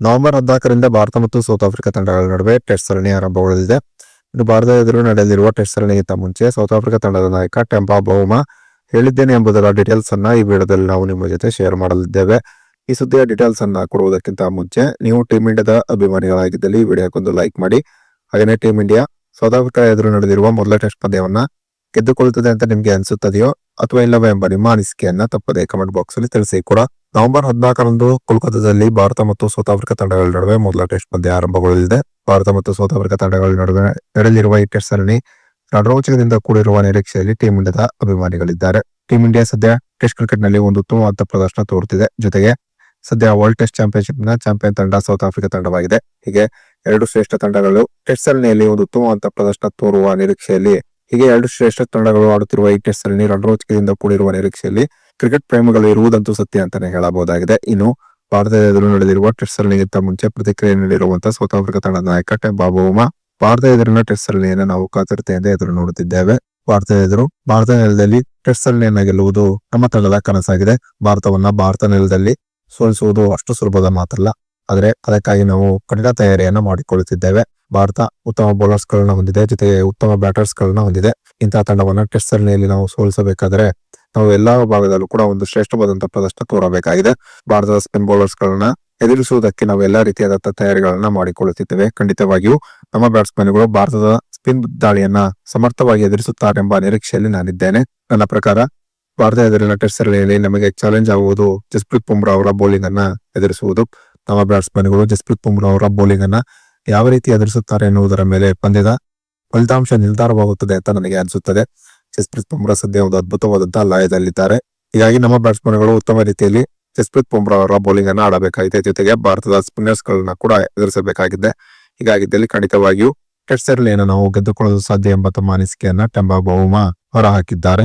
November ಹದಿನಾಲ್ಕರಿಂದ ಭಾರತ ಮತ್ತು south Africa ತಂಡಗಳ ನಡುವೆ ಟೆಸ್ಟ್ ಸರಣಿ ಆರಂಭಗೊಳ್ಳಲಿದೆ ಇನ್ನು ಭಾರತದ ಎದುರು ನಡೆಯಲಿರುವ ಟೆಸ್ಟ್ ಸರಣಿಗಿಂತ ಮುಂಚೆ ಸೌತ್ ಆಫ್ರಿಕಾ ತಂಡದ ನಾಯಕ ಟೆಂಪಾ ಬೌಮಾ ಹೇಳಿದ್ದೇನೆ ಎಂಬುದರ ಡೀಟೇಲ್ಸ್ ಅನ್ನ ಈ ವಿಡಿಯೋದಲ್ಲಿ ನಾವು ನಿಮ್ಮ ಜೊತೆ ಶೇರ್ ಮಾಡಲಿದ್ದೇವೆ. ಈ ಸುದ್ದಿಯ ಡೀಟೇಲ್ಸ್ ಅನ್ನ ಕೊಡುವುದಕ್ಕಿಂತ ಮುಂಚೆ ನೀವು ಟೀಮ್ ಇಂಡಿಯಾದ ಅಭಿಮಾನಿಗಳಾಗಿದ್ದಲ್ಲಿ ಈ ವಿಡಿಯೋಕ್ಕೊಂದು ಲೈಕ್ ಮಾಡಿ. ಹಾಗೆಯೇ ಟೀಮ್ ಇಂಡಿಯಾ ಸೌತ್ ಆಫ್ರಿಕಾ ಎದುರು ನಡೆದಿರುವ ಮೊದಲ ಟೆಸ್ಟ್ ಪಂದ್ಯವನ್ನ ಗೆದ್ದುಕೊಳ್ಳುತ್ತದೆ ಅಂತ ನಿಮಗೆ ಅನಿಸುತ್ತದೆಯೋ ಅಥವಾ ಇಲ್ಲವೇ ಎಂಬ ನಿಮ್ಮ ಅನಿಸಿಕೆಯನ್ನ ತಪ್ಪದೆ ಕಮೆಂಟ್ ಬಾಕ್ಸ್ ಅಲ್ಲಿ ತಿಳಿಸಿ ಕೂಡ. ನವೆಂಬರ್ ಹದಿನಾಲ್ಕರಂದು ಕೋಲ್ಕತ್ತಾದಲ್ಲಿ ಭಾರತ ಮತ್ತು ಸೌತ್ ಆಫ್ರಿಕಾ ತಂಡಗಳ ನಡುವೆ ಮೊದಲ ಟೆಸ್ಟ್ ಪಂದ್ಯ ಆರಂಭಗೊಳ್ಳಲಿದೆ. ಭಾರತ ಮತ್ತು ಸೌತ್ ಆಫ್ರಿಕಾ ತಂಡಗಳ ನಡುವೆ ನಡೆಯಲಿರುವ ಈ ಟೆಸ್ಟ್ ಸರಣಿ ರಣರೋಚಕದಿಂದ ಕೂಡಿರುವ ನಿರೀಕ್ಷೆಯಲ್ಲಿ ಟೀಂ ಇಂಡಿಯಾದ ಅಭಿಮಾನಿಗಳಿದ್ದಾರೆ. ಟೀಂ ಇಂಡಿಯಾ ಸದ್ಯ ಟೆಸ್ಟ್ ಕ್ರಿಕೆಟ್ನಲ್ಲಿ ಒಂದು ಉತ್ತಮವಾದ ಪ್ರದರ್ಶನ ತೋರುತ್ತಿದೆ. ಜೊತೆಗೆ ಸದ್ಯ ವರ್ಲ್ಡ್ ಟೆಸ್ಟ್ ಚಾಂಪಿಯನ್ಶಿಪ್ನ ಚಾಂಪಿಯನ್ ತಂಡ ಸೌತ್ ಆಫ್ರಿಕಾ ತಂಡವಾಗಿದೆ. ಹೀಗೆ ಎರಡು ಶ್ರೇಷ್ಠ ತಂಡಗಳು ಟೆಸ್ಟ್ ಸರಣಿಯಲ್ಲಿ ಒಂದು ಉತ್ತಮವಾದ ಪ್ರದರ್ಶನ ತೋರುವ ನಿರೀಕ್ಷೆಯಲ್ಲಿ ಹೀಗೆ ಎರಡು ಶ್ರೇಷ್ಠ ತಂಡಗಳು ಆಡುತ್ತಿರುವ ಈ ಟೆಸ್ಟ್ ಸರಣಿ ರಣರೋಚಕದಿಂದ ಕೂಡಿರುವ ನಿರೀಕ್ಷೆಯಲ್ಲಿ ಕ್ರಿಕೆಟ್ ಪ್ರೇಮಿಗಳು ಇರುವುದಂತೂ ಸತ್ಯ ಅಂತಾನೆ ಹೇಳಬಹುದಾಗಿದೆ. ಇನ್ನು ಭಾರತದ ಎದುರು ನಡೆದಿರುವ ಟೆಸ್ಟ್ ಸರಣಿಗಿಂತ ಮುಂಚೆ ಪ್ರತಿಕ್ರಿಯೆ ನೀಡಿರುವಂತಹ ಸೌತ್ ಆಫ್ರಿಕಾ ತಂಡದ ನಾಯಕ ಟೆಂಬಾ ಉಮಾ ಭಾರತ ಎದುರಿನ ಟೆಸ್ಟ್ ಸರಣಿಯನ್ನು ನಾವು ಕಾತರತೆಯಿಂದ ಎದುರು ನೋಡುತ್ತಿದ್ದೇವೆ. ಭಾರತ ಎದುರು, ಭಾರತ ನೆಲದಲ್ಲಿ ಟೆಸ್ಟ್ ಸರಣಿಯನ್ನು ಗೆಲ್ಲುವುದು ನಮ್ಮ ತಂಡದ ಕನಸಾಗಿದೆ. ಭಾರತವನ್ನ ಭಾರತ ನೆಲದಲ್ಲಿ ಸೋಲಿಸುವುದು ಅಷ್ಟು ಸುಲಭದ ಮಾತಲ್ಲ. ಆದರೆ ಅದಕ್ಕಾಗಿ ನಾವು ಕಠಿಣ ತಯಾರಿಯನ್ನ ಮಾಡಿಕೊಳ್ಳುತ್ತಿದ್ದೇವೆ. ಭಾರತ ಉತ್ತಮ ಬೌಲರ್ಸ್ ಗಳನ್ನ ಹೊಂದಿದೆ, ಜೊತೆಗೆ ಉತ್ತಮ ಬ್ಯಾಟರ್ಸ್ ಗಳನ್ನ ಹೊಂದಿದೆ. ಇಂತಹ ತಂಡವನ್ನ ಟೆಸ್ಟ್ ಸರಣಿಯಲ್ಲಿ ನಾವು ಸೋಲಿಸಬೇಕಾದ್ರೆ ನಾವು ಎಲ್ಲಾ ಭಾಗದಲ್ಲೂ ಕೂಡ ಒಂದು ಶ್ರೇಷ್ಠವಾದಂತಹ ಪ್ರದರ್ಶನ ತೋರಬೇಕಾಗಿದೆ. ಭಾರತದ ಸ್ಪಿನ್ ಬೌಲರ್ಸ್ ಗಳನ್ನ ಎದುರಿಸುವುದಕ್ಕೆ ನಾವು ಎಲ್ಲಾ ರೀತಿಯಾದಂತಹ ತಯಾರಿಗಳನ್ನ ಮಾಡಿಕೊಳ್ಳುತ್ತಿದ್ದೇವೆ. ಖಂಡಿತವಾಗಿಯೂ ನಮ್ಮ ಬ್ಯಾಟ್ಸ್ಮನ್ಗಳು ಭಾರತದ ಸ್ಪಿನ್ ದಾಳಿಯನ್ನ ಸಮರ್ಥವಾಗಿ ಎದುರಿಸುತ್ತಾರೆಂಬ ನಿರೀಕ್ಷೆಯಲ್ಲಿ ನಾನಿದ್ದೇನೆ. ನನ್ನ ಪ್ರಕಾರ ಭಾರತ ಎದುರಿನ ಟೆಸ್ಟ್ ಸರಣಿಯಲ್ಲಿ ನಮಗೆ ಚಾಲೆಂಜ್ ಆಗುವುದು ಜಸ್ಪ್ರೀತ್ ಬುಮ್ರಾ ಅವರ ಬೌಲಿಂಗ್ ಅನ್ನ ಎದುರಿಸುವುದು. ನಮ್ಮ ಬ್ಯಾಟ್ಸ್ಮನ್ಗಳು ಜಸ್ಪ್ರೀತ್ ಬುಮ್ರಾ ಅವರ ಬೌಲಿಂಗ್ ಅನ್ನ ಯಾವ ರೀತಿ ಎದುರಿಸುತ್ತಾರೆ ಎನ್ನುವುದರ ಮೇಲೆ ಪಂದ್ಯದ ಫಲಿತಾಂಶ ನಿರ್ಧಾರವಾಗುತ್ತದೆ ಅಂತ ನನಗೆ ಅನಿಸುತ್ತದೆ. ಜಸ್ಪ್ರೀತ್ ಬುಮ್ರಾ ಸದ್ಯ ಒಂದು ಅದ್ಭುತವಾದಂತಹ ಲಯದಲ್ಲಿದ್ದಾರೆ. ಹೀಗಾಗಿ ನಮ್ಮ ಬ್ಯಾಟ್ಸ್ಮನ್ಗಳು ಉತ್ತಮ ರೀತಿಯಲ್ಲಿ ಜಸ್ಪ್ರೀತ್ ಬುಮ್ರಾ ಅವರ ಬೌಲಿಂಗ್ ಅನ್ನು ಆಡಬೇಕಾಗಿದೆ. ಜೊತೆಗೆ ಭಾರತದ ಸ್ಪಿನ್ನರ್ಸ್ ಗಳನ್ನ ಕೂಡ ಎದುರಿಸಬೇಕಾಗಿದೆ. ಹೀಗಾಗಿ ಇದರಲ್ಲಿ ಖಂಡಿತವಾಗಿಯೂ ಟೆಸ್ಟ್ ಸರಣಿಯನ್ನು ನಾವು ಗೆದ್ದುಕೊಳ್ಳಲು ಸಾಧ್ಯ ಎಂಬ ತಮ್ಮ ಅನಿಸಿಕೆಯನ್ನ ಟೆಂಬಾ ಬೌಮಾ ಹೊರಹಾಕಿದ್ದಾರೆ.